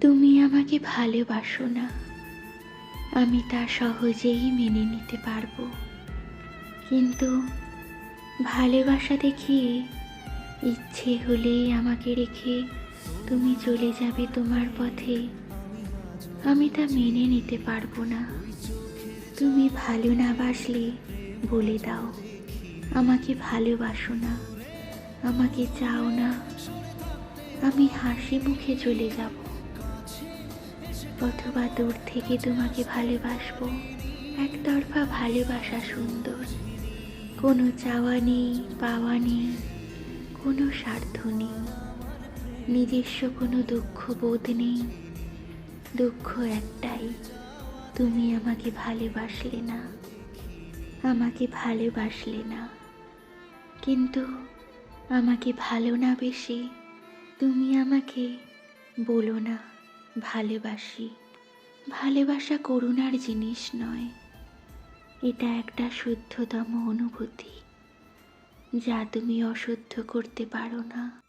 তুমি আমাকে ভালোবাসো না। আমি তা সহজেই মেনে নিতে পারব। কিন্তু ভালোবাসা দেখিয়ে ইচ্ছে হলেই আমাকে রেখে তুমি চলে যাবে তোমার পথে। আমি তা মেনে নিতে পারব না। তুমি ভালো না বাসলে বলে দাও, আমাকে ভালোবাসো না, আমাকে চাও না। আমি হাসি মুখে চলে যাব। অথবা দূর থেকে তোমাকে ভালোবাসবো। একতরফা ভালোবাসা সুন্দর। কোনো চাওয়া নেই, পাওয়া নেই, কোনো স্বার্থ নেই। নিজস্ব কোনো দুঃখ বোধ নেই। দুঃখ একটাই, তুমি আমাকে ভালোবাসলে না। আমাকে ভালোবাসলে না। কিন্তু আমাকে ভালো না বেশি তুমি আমাকে বলো না। ভালোবাসি। ভালোবাসা করুণার জিনিস নয়। এটা একটা শুদ্ধতম অনুভূতি, যা তুমি অশুদ্ধ করতে পারো না।